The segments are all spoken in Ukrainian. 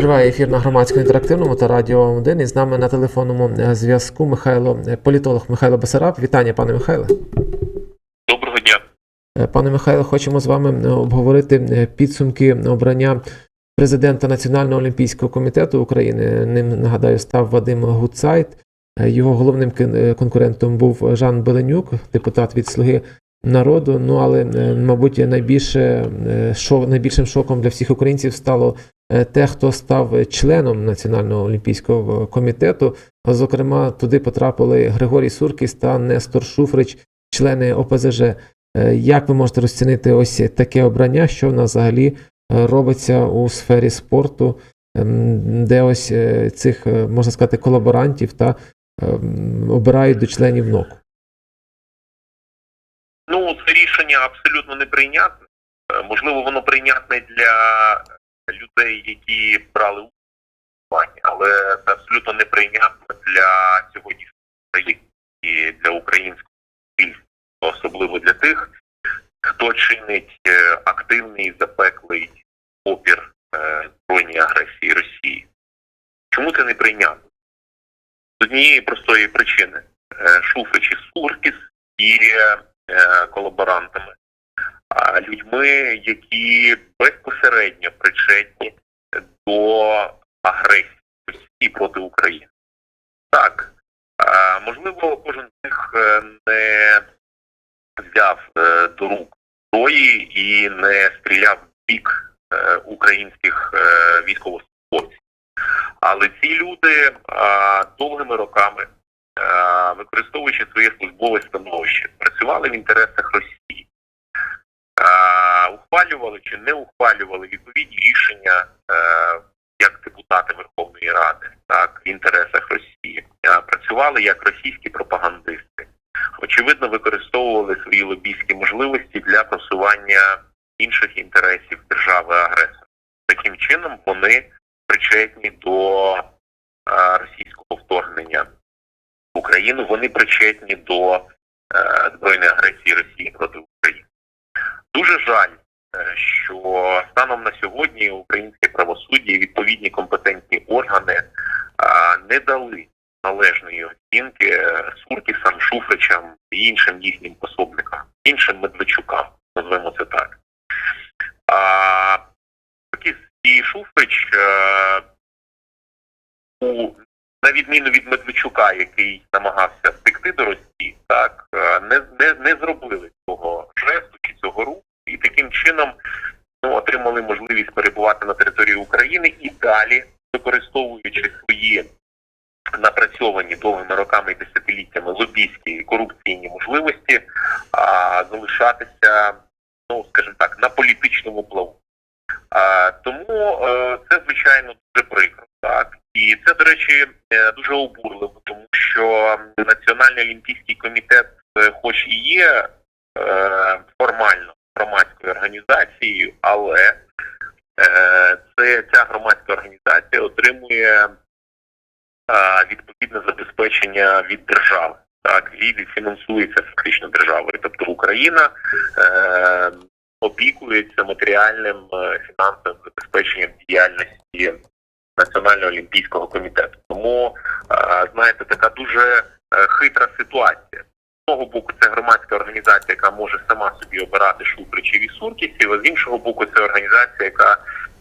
Триває ефір на громадському інтерактивному та радіо 1 і з нами на телефонному е, зв'язку Михайло, е, політолог Михайло Басараб. Вітання, пане Михайле. Доброго дня. Е, Пане Михайло, хочемо з вами обговорити підсумки обрання президента Національного олімпійського комітету України. Ним нагадаю став Вадим Гуцайт. Його головним конкурентом був Жан Беленюк, депутат від Слуги народу. Ну але, мабуть, найбільше шо, найбільшим шоком для всіх українців стало те, хто став членом Національного олімпійського комітету. Зокрема, туди потрапили Григорій Суркіс та Нестор Шуфрич, члени ОПЗЖ. Е, Як ви можете розцінити ось таке обрання, що в нас взагалі е, робиться у сфері спорту, ем, де ось е, цих, е, можна сказати, колаборантів та ем, обирають до членів НОК? Ну, це рішення абсолютно неприйнятне. Е, Можливо, воно прийнятне для людей, які брали участь але це абсолютно неприйнятне для сьогоднішньої і для українського суспільства, особливо для тих, хто чинить е, активний запеклий опір е, збройній агресії Росії. Чому це неприйнятно? З однієї простої причини. Е, Шуфрич і Суркіс є колаборантами, людьми, які безпосередньо причетні до агресії Росії проти України. Так, можливо, кожен з них е, не взяв е, до рук зброї і не стріляв в бік е, українських військовослужбовців. Але ці люди довгими роками використовуючи своє службове становище, працювали в інтересах Росії, ухвалювали чи не ухвалювали відповідні рішення е, як депутати Верховної Ради, так в інтересах Росії, Е, працювали як російські пропагандисти. Очевидно, використовували свої лобійські можливості для просування інших інтересів держави-агресора. Таким чином вони причетні до е, російського вторгнення в Україну, вони причетні до е, збройної агресії Росії проти України. Дуже жаль, що станом на сьогодні українське правосуддя і відповідні компетентні органи не дали належної оцінки Суркісам, Шуфричам і іншим їхнім пособникам, іншим Медведчукам, назвемо це так. А Суркіс і Шуфрич е, у на відміну від Медведчука, який намагався втекти до Росії, так е, не, не, не зробили цього жесту чи цього руху, і таким чином ну, отримали можливість перебувати на території України і далі, використовуючи свої напрацьовані довгими роками і десятиліттями лобійські і корупційні можливості, а, залишатися, ну скажімо так, на політичному плаву. А, тому е, це звичайно дуже прикро, так і це, до речі, е, дуже обурливо, тому що Національний олімпійський комітет, е, хоч і є е, формально громадською організацією, але е, це ця громадська організація отримує е, відповідне забезпечення від держави. Так, і фінансується фактично державою. Тобто Україна е, опікується матеріальним е, фінансовим забезпеченням діяльності Національного олімпійського комітету. Тому е, знаєте, така дуже е, хитра ситуація. Одного боку, це громадська організація, яка може сама собі обирати шупричів і суркісів, а з іншого боку, це організація, яка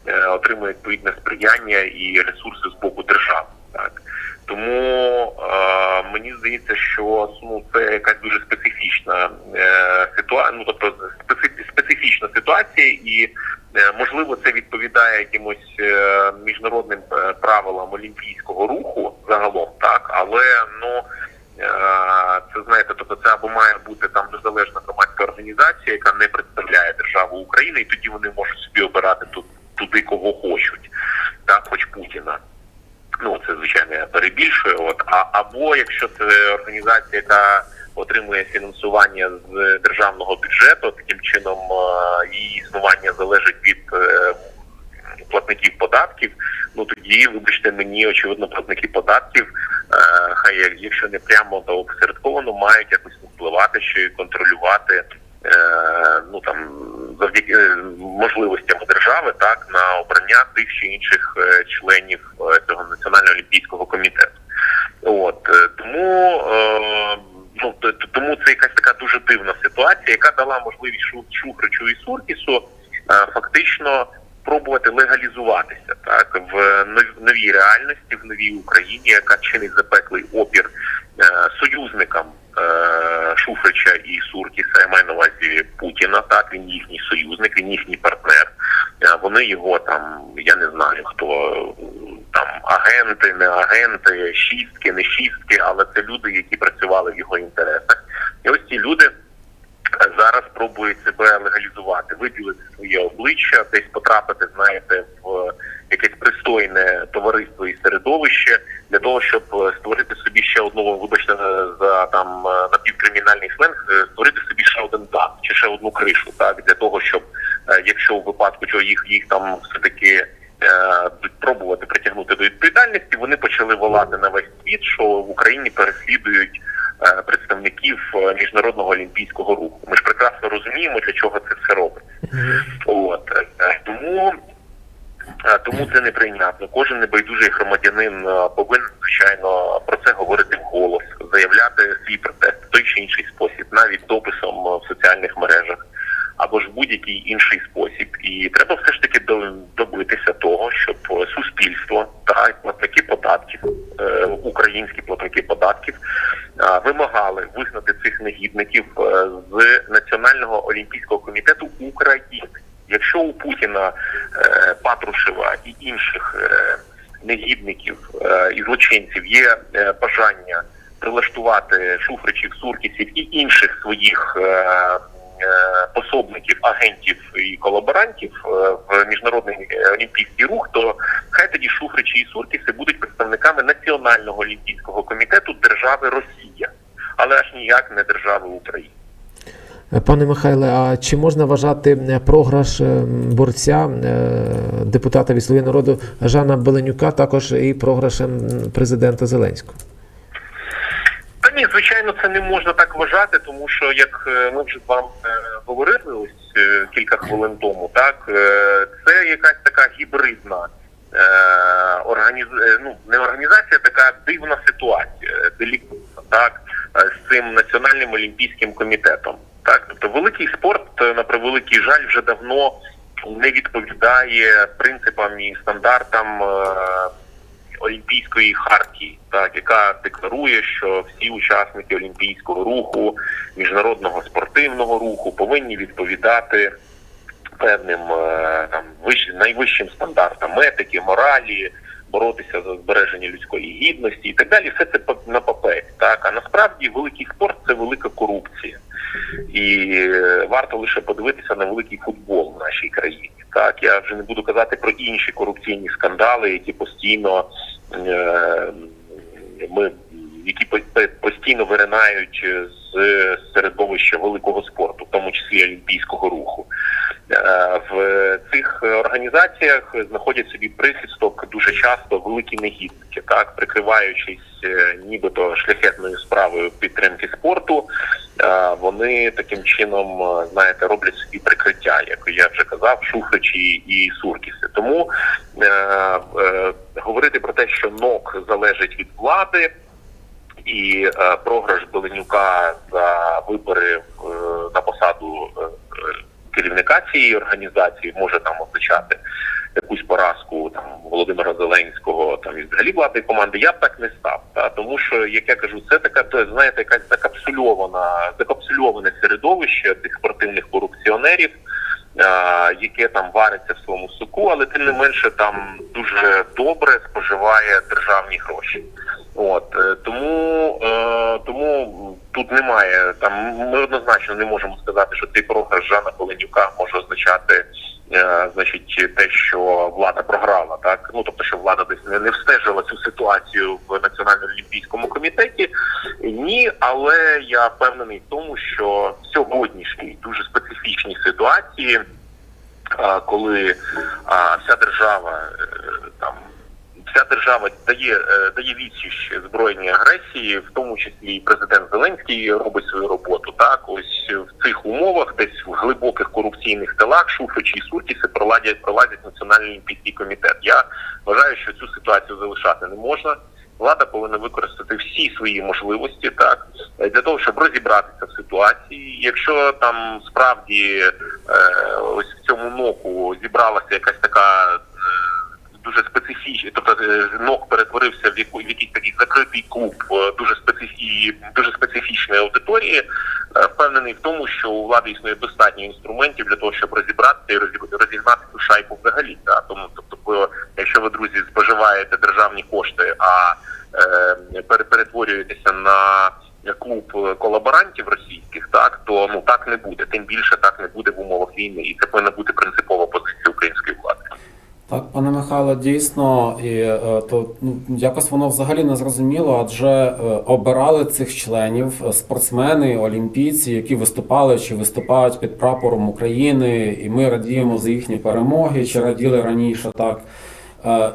е, отримує відповідне сприяння і ресурси з боку держави. Так тому е, мені здається, що ну це якась дуже специфічна е, ситуація, ну тобто специфі, специфічна ситуація, і е, можливо це відповідає якимось е, міжнародним е, правилам олімпійського руху загалом, так але ну. Е, Це знаєте, тобто це або має бути там незалежна громадська організація, яка не представляє державу України, і тоді вони можуть собі обирати тут туди, кого хочуть, так, хоч Путіна ну це звичайно я перебільшую. От а або якщо це організація, яка отримує фінансування з державного бюджету, таким чином е, її існування залежить від е, платників податків. Ну тоді, вибачте, мені очевидно, платники податків, е, хай як- якщо не прямо то опосередковано, мають якось впливати чи контролювати. е, Ну там завдяки е, можливостями держави так на обрання тих чи інших е, членів е, цього національного олімпійського комітету. От е, тому е, ну тому це якась така дуже дивна ситуація, яка дала можливість Шу- Шухричу і Суркісу е, фактично пробувати легалізуватися так в новій реальності, в новій Україні, яка чинить запеклий опір е, союзникам е, Шуфрича і Суркіса. Я маю на увазі Путіна. Так він їхній союзник, він їхній партнер. Е, Вони його там, я не знаю хто е, там агенти, не агенти, шістки, не шістки, але це люди, які працювали в його інтересах. І ось ці люди е, зараз пробують себе легалізувати, виділити своє обличчя, десь потрапити, знаєте, в якесь пристойне товариство і середовище для того, щоб е, створити собі ще одну, вибачте, е, за там е, напівкримінальний сленг, створити собі ще один дах чи ще одну кришу, так для того, щоб якщо в випадку чого їх їх там все таки будуть пробувати притягнути до відповідальності, вони почали волати на весь світ, що в Україні переслідують представників міжнародного олімпійського руху. Ми ж прекрасно розуміємо, для чого це все робить. От тому. Е, Тому це неприйнятно. Кожен небайдужий громадянин е, повинен звичайно про це говорити вголос, заявляти свій протест в той чи інший спосіб, навіть дописом е, в соціальних мережах або ж в будь-який інший спосіб. І треба все ж таки до- добитися того, щоб суспільство та платники податків, українські платники податків, вимагали визнати цих негідників з Національного олімпійського комітету України. Якщо у Путіна, е, Патрушева і інших е, негідників е, і злочинців є бажання прилаштувати шуфричів, суркісів і інших своїх пособників, агентів і колаборантів в міжнародний олімпійський рух, то хай тоді шуфричі і суркіси будуть представниками Національного олімпійського комітету держави Росія, але аж ніяк не держави України. Пане Михайле, а чи можна вважати е, програш е, борця е, депутата від «Слуги народу Жана Беленюка також і програшем президента Зеленського? Та ні, звичайно, це не можна так вважати, тому що як ми вже вам говорили ось кілька хвилин тому, так це якась така гібридна організ... ну, не організація, така дивна ситуація, делікатна, так з цим національним олімпійським комітетом. Так, тобто великий спорт е, на превеликий жаль вже давно не відповідає принципам і стандартам. е, Олімпійської хартії, так яка декларує, що всі учасники олімпійського руху, міжнародного спортивного руху повинні відповідати певним е, там вищ, найвищим стандартам етики, моралі, боротися за збереження людської гідності і так далі. Все це на папері. Так а насправді великий спорт це велика корупція, і е, варто лише подивитися на великий футбол в нашій країні. Так я вже не буду казати про інші корупційні скандали, які постійно е, ми які постійно виринають з середовища великого спорту, в тому числі олімпійського руху. Е, В цих організаціях знаходять собі прихисток дуже часто великі негідники, так прикриваючись е, нібито шляхетною справою підтримки спорту, е, вони таким чином, е, знаєте, роблять собі прикриття, як я вже казав, шуфричі і суркіси. Тому е, е, говорити про те, що НОК залежить від влади. І е, програш Беленюка за вибори е, на посаду е, керівника цієї організації може там означати якусь поразку там Володимира Зеленського там і взагалі влади команди. Я б так не став. Та тому що як я кажу, це така то, знаєте, якась закапсульована, закапсульоване середовище цих спортивних корупціонерів. Яке там вариться в своєму соку, але тим не менше там дуже добре споживає державні гроші. От е, тому, е, тому тут немає там. Ми однозначно не можемо сказати, що цей програш Жана Коленюка може означати, е, значить, те, що влада програла, так ну тобто, що влада десь не, не встежила цю ситуацію в національному олімпійському комітеті. Ні, але я впевнений в тому, що в сьогоднішній дуже специфічній ситуації, а, коли а, вся держава е, там. Вся держава дає, е, дає відсіч збройній агресії, в тому числі і президент Зеленський робить свою роботу. Так, ось в цих умовах, десь в глибоких корупційних тилах, Шуфричі і Суркіси пролазять, пролазять Національний олімпійський комітет. Я вважаю, що цю ситуацію залишати не можна. Влада повинна використати всі свої можливості так для того, щоб розібратися в ситуації. Якщо там справді е, ось в цьому ноку зібралася якась така дуже специфічна, тобто е, НОК перетворився в яку в якийсь такий закритий клуб е, дуже специфі, дуже специфічної аудиторії. Е, Впевнений в тому, що у влади існує достатньо інструментів для того, щоб розібратися і розігнати цю шайку взагалі. Так? Тому, тобто, якщо ви друзі споживаєте державні кошти, а е, перетворюєтеся на клуб колаборантів російських, так то ну так не буде. Тим більше так не буде в умовах війни, і це повинна бути принципова позиція української влади. Так, пане Михайло, дійсно, і е, то ну, якось воно взагалі не зрозуміло, адже е, обирали цих членів е, спортсмени, олімпійці, які виступали чи виступають під прапором України, і ми радіємо за їхні перемоги, чи раділи раніше так.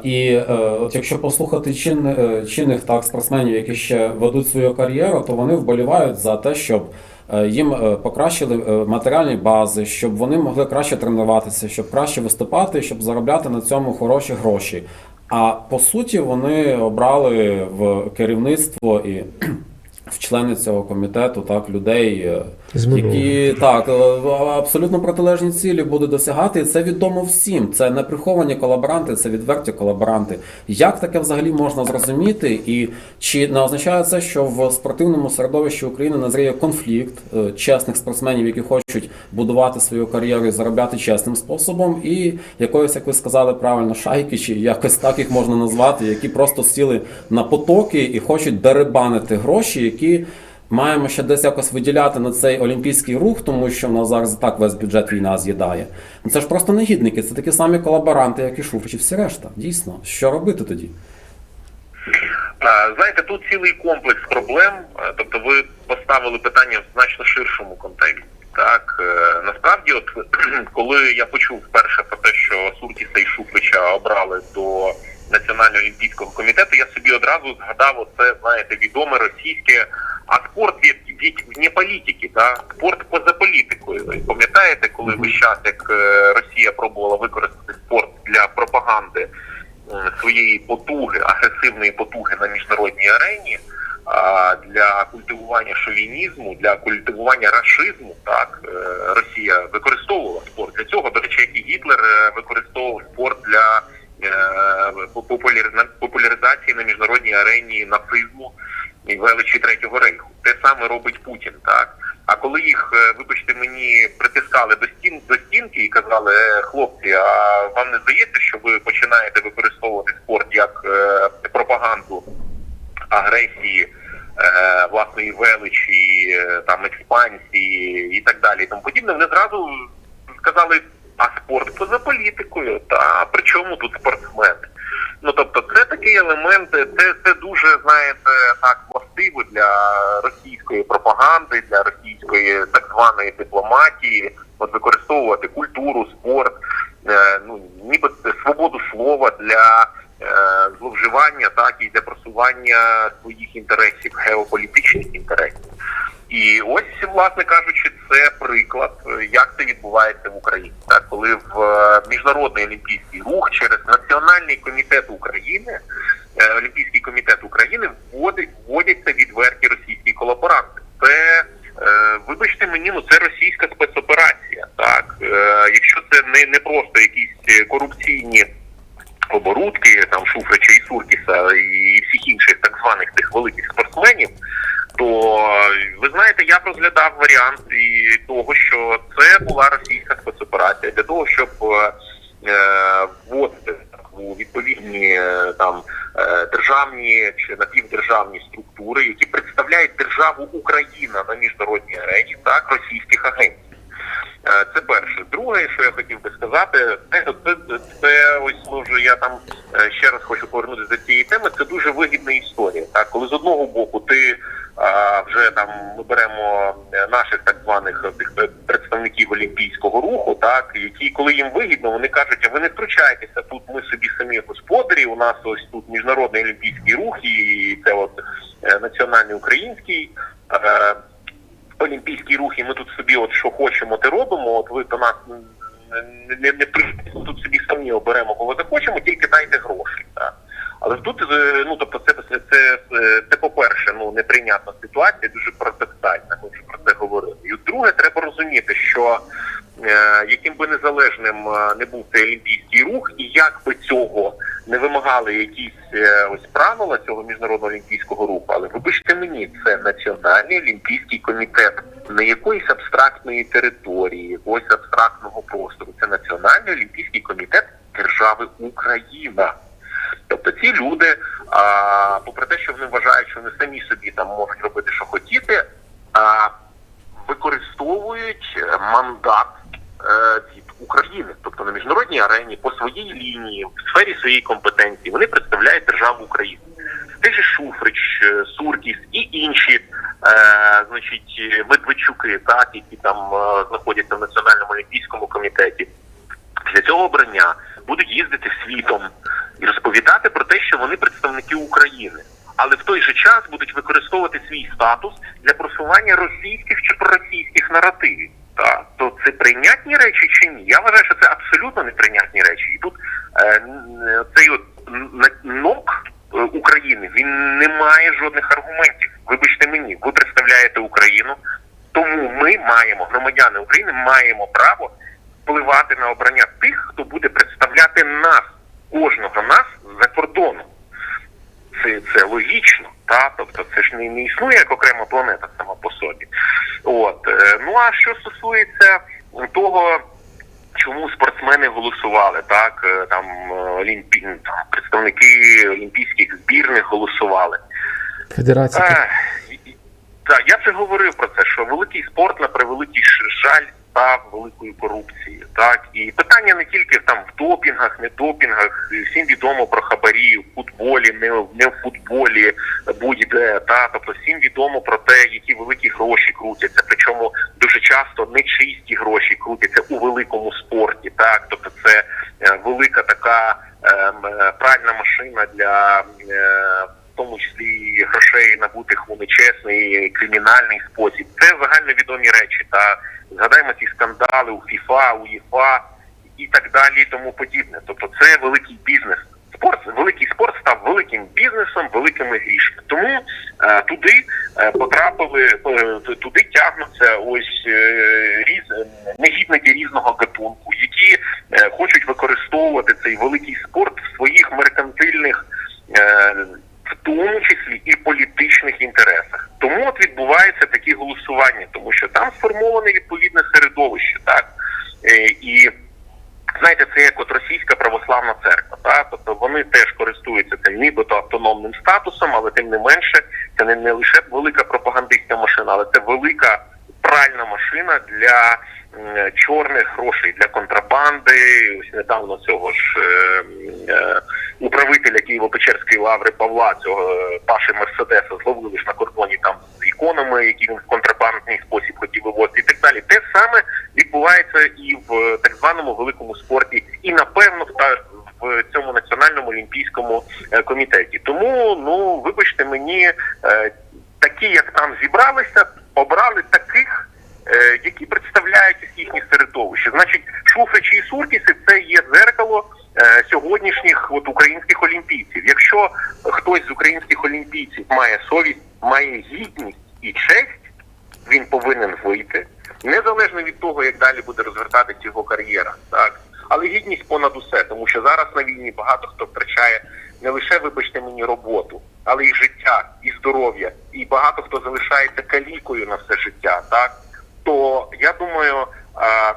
І от якщо послухати чин, чинних так спортсменів, які ще ведуть свою кар'єру, то вони вболівають за те, щоб їм е, покращили е, матеріальні бази, щоб вони могли краще тренуватися, щоб краще виступати, щоб заробляти на цьому хороші гроші. А по суті, вони обрали в керівництво і в члени цього комітету так людей. Які так е, абсолютно протилежні цілі будуть досягати, і це відомо всім. Це не приховані колаборанти, це відверті колаборанти. Як таке взагалі можна зрозуміти? І чи не означає це, що в спортивному середовищі України назріє конфлікт е, чесних спортсменів, які хочуть будувати свою кар'єру і заробляти чесним способом, і якоїсь, як ви сказали правильно, шайки, чи якось так їх можна назвати, які просто сіли на потоки і хочуть деребанити гроші, які маємо ще десь якось виділяти на цей олімпійський рух, тому що в нас зараз так весь бюджет війна з'їдає. Ну це ж просто негідники, це такі самі колаборанти, як і Шуфрич і всі решта. Дійсно, що робити тоді? Знаєте, тут цілий комплекс проблем. Тобто, ви поставили питання в значно ширшому контексті. Так Е, насправді, от коли я почув вперше про те, що Суркіса і Шуфрича обрали до Національного олімпійського комітету, я собі одразу згадав оце, знаєте, відоме російське, а спорт від, політики, да? спорт поза політикою. Ви пам'ятаєте, коли весь час як е, Росія пробувала використати спорт для пропаганди своєї потуги, агресивної потуги на міжнародній арені, для культивування шовінізму, для культивування рашизму, так е, Росія використовувала спорт для цього. До речі, як і Гітлер е, використовував спорт для популяризації на міжнародній арені нацизму і величі третього рейху. Те саме робить Путін, так. А коли їх, е, вибачте, мені притискали до стін до стінки і казали, «Е, хлопці, а вам не здається, що ви починаєте використовувати спорт як е, пропаганду агресії, е, власної величі, е, там експансії і так далі, і тому подібне, вони зразу сказали, а спорт поза політикою, та при чому тут спортсмен? Ну тобто, це такий елемент, це, це дуже знаєте так властиво для російської пропаганди, для російської так званої дипломатії, от використовувати культуру, спорт, е, ну ніби свободу слова для е, зловживання, так і для просування своїх інтересів, геополітичних інтересів. І ось, власне кажучи, це приклад, е, як це відбувається в Україні. Так, коли в е, міжнародний олімпійський рух через Національний комітет України, е, Олімпійський комітет України вводить вводяться відверті російські колаборанти. Це вибачте мені, ну це російська спецоперація. Так, якщо це не, не просто якісь корупційні оборудки, там Шуфрича і Суркіса і всіх інших так званих тих великих спортсменів, то ви знаєте, я б розглядав варіант і того, що це була російська спецоперація для того, щоб е, е, вводити у відповідні е, там державні чи напівдержавні структури, які представляють державу Україна на міжнародній арені, так російських агентів. Це перше. Друге, що я хотів би сказати, це, це, це ось може я там ще раз хочу повернутися до цієї теми. Це дуже вигідна історія. Так, коли з одного боку ти а, вже там ми беремо наших так званих е, е, представників олімпійського руху, так які, коли їм вигідно, вони кажуть, а ви не втручайтеся. Тут ми собі самі господарі. У нас ось тут міжнародний олімпійський рух, і це от е, національний український. Е, рух, і ми тут собі, от що хочемо, те робимо. От ви до нас не, не, тут собі самі оберемо, кого захочемо, тільки дайте гроші. Так. Але тут, ну тобто, це, це, це, це по-перше, ну неприйнятна ситуація, дуже парадоксальна. Ми вже про це говорили. І друге, треба розуміти, що е, яким би незалежним е, не був цей олімпійський рух, і як би цього не вимагали якісь е, ось правила цього міжнародного олімпійського руху, але вибачте мені, це національний олімпійський комітет не якоїсь абстрактної території, якогось абстрактного простору. Це національний олімпійський комітет держави Україна. Тобто ці люди, а, попри те, що вони вважають, що вони самі собі там можуть робити, що хотіти, а, використовують е, мандат е, від України, тобто на міжнародній арені по своїй лінії, в сфері своєї компетенції, вони представляють державу України. Той же Шуфрич, е, Суркіс і інші, е, значить, Медведчуки, так, які там е, знаходяться в Національному олімпійському комітеті. Після цього обрання будуть їздити світом і розповідати про те, що вони представники України, але в той же час будуть використовувати свій статус для просування російських чи проросійських наративів. Так, то це прийнятні речі чи ні? Я вважаю, що це абсолютно неприйнятні речі. І тут е, цей от нок е, України він не має жодних аргументів. Вибачте мені, ви представляєте Україну, тому ми маємо, громадяни України, маємо право впливати на обрання тих, хто буде представляти нас, кожного нас за кордоном. Це, це тобто це ж не, не існує як окрема планета сама по собі. От е, ну а що стосується того, чому спортсмени голосували, так е, там е, олімпі... там представники олімпійських збірних голосували. Федерація. Так, я вже говорив про це, що великий спорт на превеликий жаль став великою корупцією. Так і питання не тільки там в допінгах, не допінгах. Всім відомо про хабарі в футболі, не, в- не в футболі, будь-де. Та тобто всім відомо про те, які великі гроші крутяться. Причому дуже часто нечисті гроші крутяться у великому спорті. Так, тобто це е, велика така ем, е, пральна машина для. е, в тому числі грошей набутих у нечесний кримінальний спосіб. Це загальновідомі речі. Та згадаємо ці скандали у ФІФА, у ЄФА і так далі, і тому подібне. Тобто, це великий бізнес. Спорт, великий спорт став великим бізнесом, великими грішми. Тому е, туди е, потрапили, е, туди тягнуться ось е, різ, е, негідники різного гатунку, які е, хочуть використовувати цей великий спорт в своїх меркантильних. Е, в тому числі і політичних інтересах. Тому от відбуваються такі голосування, тому що там сформоване відповідне середовище, так Е, і знаєте, це як от російська православна церква, так тобто вони теж користуються цим нібито автономним статусом, але тим не менше, це не, не лише велика пропагандистська машина, але це велика пральна машина для чорних грошей для контрабанди. Ось недавно цього ж е, е, управителя Києво-Печерської лаври Павла, цього е, Паші Мерседеса, зловили ж на кордоні там з іконами, які він в контрабандний спосіб хотів вивозити, і так далі. Те саме відбувається і в так званому великому спорті, і напевно в та в цьому національному олімпійському комітеті. Тому ну вибачте мені, такі як там зібралися, обрали таких. Е, Які представляють їхні середовище, значить, Шуфричі і Суркіси це є дзеркало е, сьогоднішніх от українських олімпійців. Якщо хтось з українських олімпійців має совість, має гідність і честь, він повинен вийти, незалежно від того, як далі буде розвертатися його кар'єра. Так але гідність понад усе, тому що зараз на війні багато хто втрачає не лише, вибачте мені, роботу, але й життя, і здоров'я, і багато хто залишається калікою на все життя. Так то я думаю. А,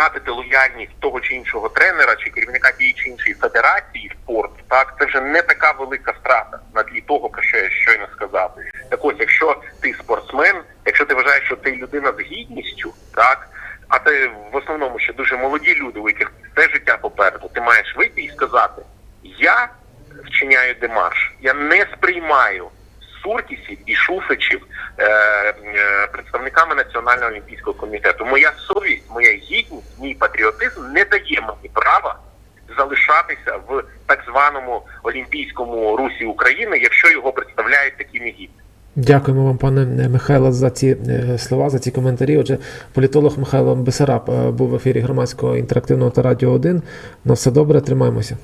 втратити лояльність того чи іншого тренера чи керівника тієї чи іншої федерації спорту, так це вже не така велика втрата на тлі того, про що я щойно сказав. Так ось, якщо ти спортсмен, якщо ти вважаєш, що ти людина з гідністю, так а це в основному ще дуже молоді люди, у яких все життя попереду, ти маєш вийти і сказати: я вчиняю демарш, я не сприймаю Суркісів і Шуфичів е, е, представниками Національного олімпійського комітету. Моя совість, моя гідність, мій патріотизм не дає мені права залишатися в так званому олімпійському русі України, якщо його представляють такі негідні. Дякуємо вам, пане Михайло, за ці е, слова, за ці коментарі. Отже, політолог Михайло Бесараб був в ефірі громадського інтерактивного та радіо 1. На все добре, тримаємося.